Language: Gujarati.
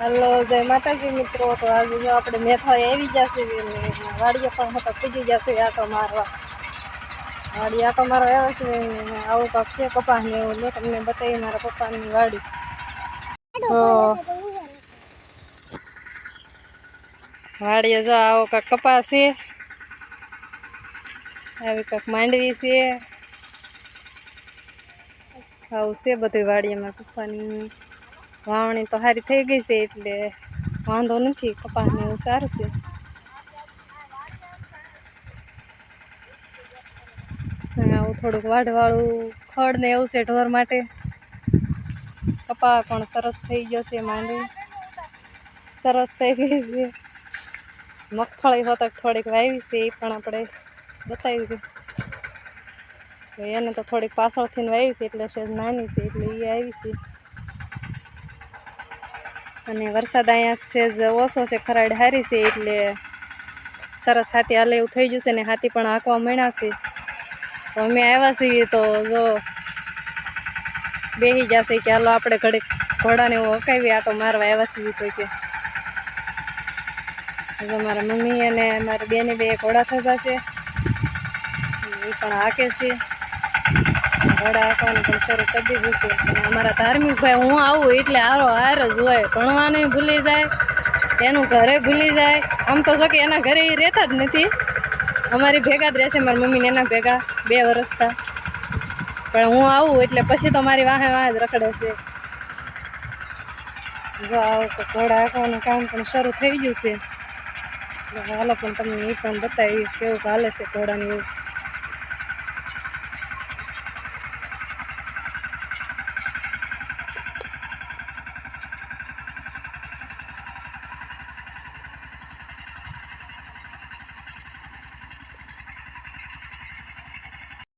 હલો જય માતાજી મિત્રો. તો આજે જો આપણે મેથા આવી જશે વાડીએ પણ હતા પૂજી જશે આટો મારવા. વાડી આટો મારવા આવે છે આવું કાંક છે કપાસ ને એવું. મેં તમને બતાવી મારા પપ્પાની વાડી. તો વાડીએ જો આવો કાંક કપાસ છે આવી કાંક માંડવી છે. આવું છે બધી વાડીએમાં પપ્પાની. વાવણી તો સારી થઈ ગઈ છે એટલે વાંધો નથી, કપાસને એવું સારું છે. આવું થોડુંક વાઢવાળું ખડ ને એવું છે ઢોર માટે. કપા પણ સરસ થઈ ગયો છે માંડવી. સરસ થઈ ગઈ છે. મગફળી હોતક થોડીક વાવી છે એ પણ આપણે બતાવી તો એને તો થોડીક પાછળથી વાવી છે એટલે છે નાની છે એટલે એ આવી છે. અને વરસાદ અહીંયા છે જ, ઓછો છે, ખરાડ હારી છે, એટલે સરસ હાથી હાલે એવું થઈ જશે ને હાથી પણ હાંકવા મળ્યા છે. તો અમે આવ્યા છીએ તો જો બેસી જશે કે હાલો આપણે ઘડીક ઘોડાને એવું હકાવી તો મારવા આવ્યા છીએ તો કે. મારા મમ્મી અને મારી બેને બે ઘોડા થતા છે. એ પણ હાકે છે. ઘોડા હાંકવાનું પણ શરૂ કરી દીધું અમારા ધાર્મિક ભાઈ, હું આવું એટલે હારો હાર જ હોય. ભણવાનું ભૂલી જાય, એનું ઘરે ભૂલી જાય. આમ તો જો કે એના ઘરે એ રહેતા જ નથી. અમારી ભેગા જ રહેશે, મારી મમ્મીને એના ભેગા બે વર્ષતા પણ હું આવું એટલે પછી તો મારી વાહે વાહે જ રખડે છે. જો આવું તો ઘોડા હાંકવાનું કામ પણ શરૂ થઈ ગયું છે. હાલો પણ તમને એ પણ બતાવી કેવું હાલે છે ઘોડાની એવું